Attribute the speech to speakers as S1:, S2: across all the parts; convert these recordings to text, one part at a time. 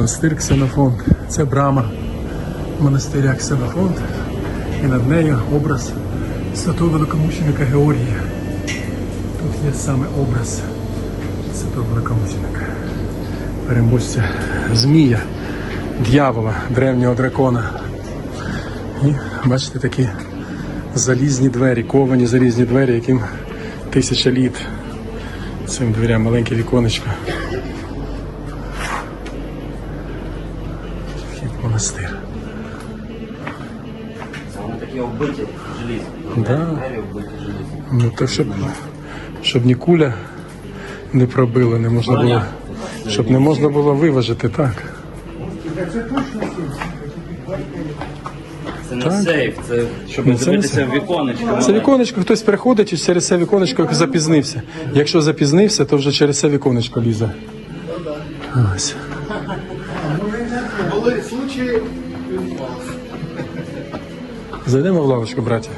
S1: Монастир Ксенофонд. Це брама монастиря Ксенофонд. І над нею образ святого великомученика Георгія. Тут є саме образ святого великомученика. Переможця Змія, дьявола, древнього дракона. І бачите такі залізні двері, ковані залізні двері, яким тисяча літ. Цим дверям маленьке віконечко. Вхід в монастир.
S2: Вони такі оббиті желізом.
S1: Да. Ну то щоб, щоб ні куля не пробила, не можна було. Щоб не можна було виважити, так.
S2: Це не
S1: Так.
S2: сейф, це щоб
S1: Ну, це не
S2: дивитися в віконечко.
S1: Це віконечко хтось приходить і через це віконечко запізнився. Якщо запізнився, то вже через це віконечко лізе. Ось.
S3: Були случаї.
S1: Зайдемо в лавочку, браті.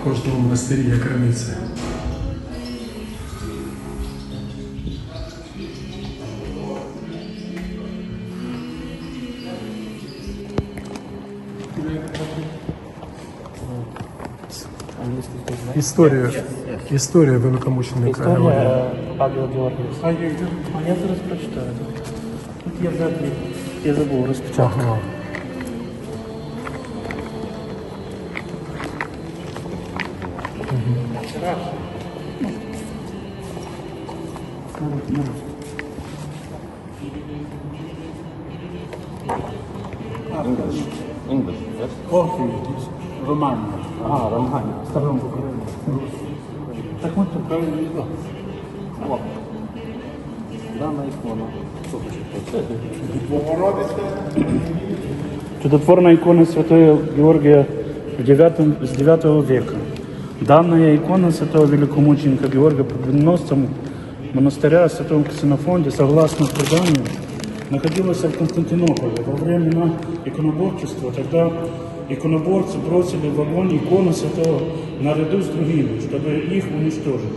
S1: В кожному монастирі є криниця. Історія, історія великомученика. Георгія.
S4: Історія Павла Георгійовича. А я зараз прочитаю. Тут я забув, я забув розпочатку.
S1: Ага.
S2: English, yes?
S4: Орфій, Романія. А, Романія. Старому Україні. Так тут правильно йдемо.
S2: Дана ікона.
S4: Чудотворная икона святого Георгия в 9, с 9 века. Данная икона святого великомученика Георгия победоносцем монастыря святого Ксенофонде, согласно преданию, находилась в Константинополе. Во времена иконоборчества тогда иконоборцы бросили в огонь икону святого наряду с другими, чтобы их уничтожить.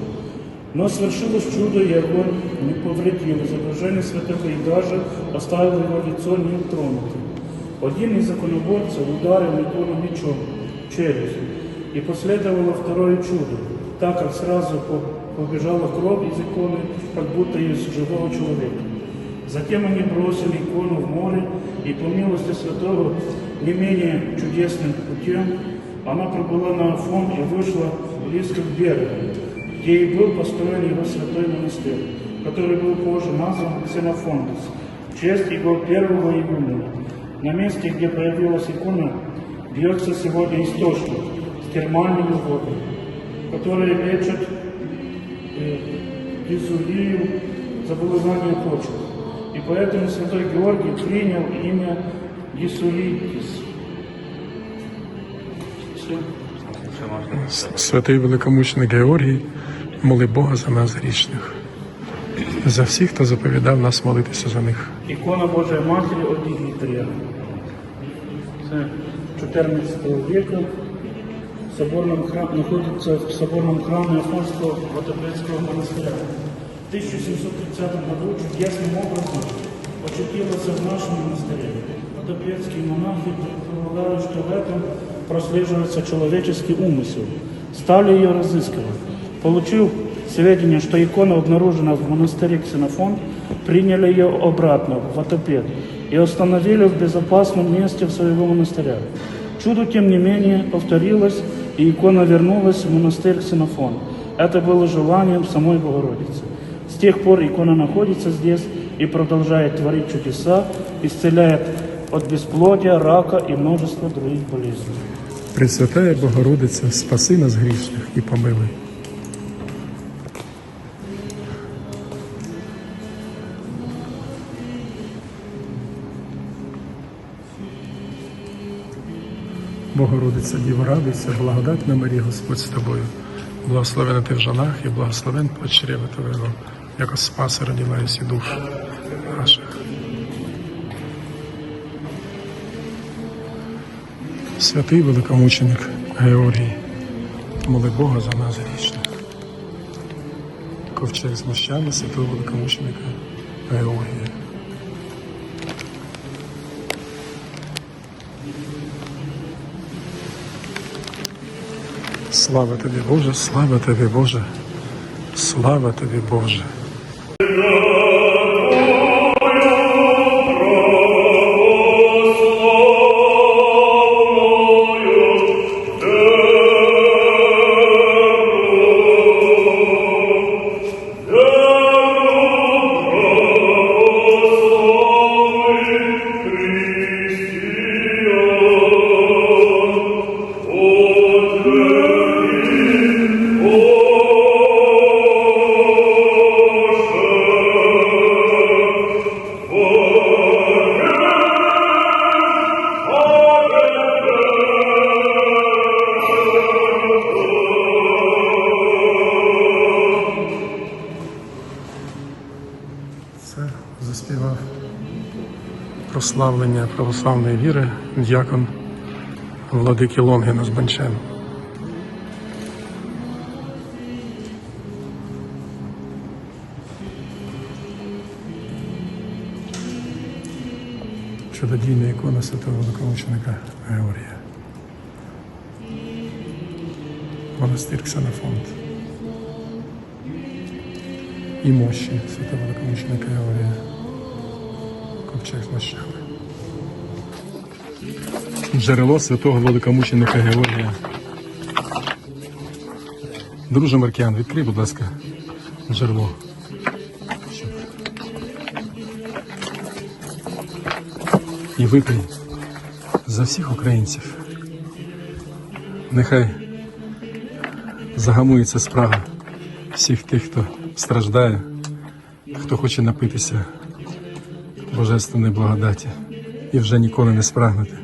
S4: Но свершилось чудо, и огонь не повредил изображение святого и даже оставил его лицо неутронутым. Один из законоборцев ударил икону мечом в челюсть, и последовало второе чудо, так как сразу по- побежала кровь из иконы, как будто из живого человека. Затем они бросили икону в море, и по милости святого не менее чудесным путем она пробыла на Афон и вышла близко к берегу, где и был построен его святой монастырь, который был позже назван Ксенофондос, в честь его первого игумена. На месте, где появилась икона, бьется сегодня источник с термальными водами, которые лечат э, дизурию, заболевание почек. И поэтому святой Георгий принял имя Гисуритис. Все.
S1: Святий великомученик Георгій, моли Бога за нас грішних. За всіх, хто заповідав нас молитися за них.
S4: Икона Божьей Матери от Дмитрия. Це 14 века в соборном храме, находится в соборном храме Афонского Ватопецкого монастыря. В 1730 году чудесным образом очутился в нашем монастыре. Ватопецкие монахи предполагали, что в этом прослеживается человеческий умысел. Стали ее разыскивать. Получив сведения, что икона обнаружена в монастыре Ксенофон, приняли ее обратно в Ватопед и установили в безопасном месте в своего монастыря. Чудо, тем не менее, повторилось, и икона вернулась в монастырь Ксенофон. Это было желанием самой Богородицы. С тех пор икона находится здесь и продолжает творить чудеса, исцеляет от бесплодия, рака и множества других болезней.
S1: Пресвятая Богородиця, спаси нас грішних і помилуй. Богородиця, Діво, радуйся, благодатна Марія, Господь з тобою. Благословена ти в жонах і благословен плод Твоєго, яко спаса родила і душ. Святий великомученик Георгій, моли Бога за нас грішних. Ковчег з святого великомученика Георгія. Слава тобі, Боже, слава тобі, Боже, слава тобі, Боже. Прославлення православної віри дякон владики Лонгіна з Банчем. Чудодійна ікона святого великомученика Георгія. Монастир Ксенофонт. І мощі святого великомученика Георгія. Ковчег з. Джерело святого великомученика Георгія. Друже Маркіан, відкрий, будь ласка, джерело. І випий за всіх українців. Нехай загамується справа всіх тих, хто страждає, хто хоче напитися божественної благодаті і вже ніколи не спрагнути.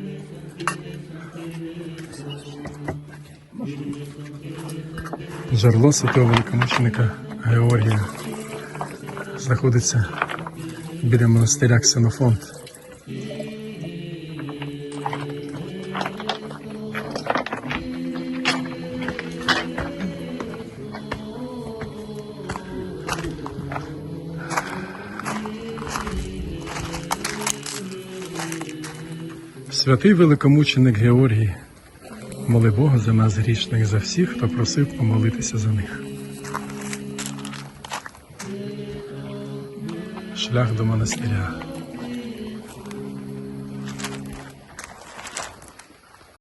S1: Жерло святого великомученика Георгія знаходиться біля монастиря Ксенофонт. Святий великомученик Георгій, моли Бога за нас грішних, за всіх, хто просив помолитися за них. Шлях до монастиря.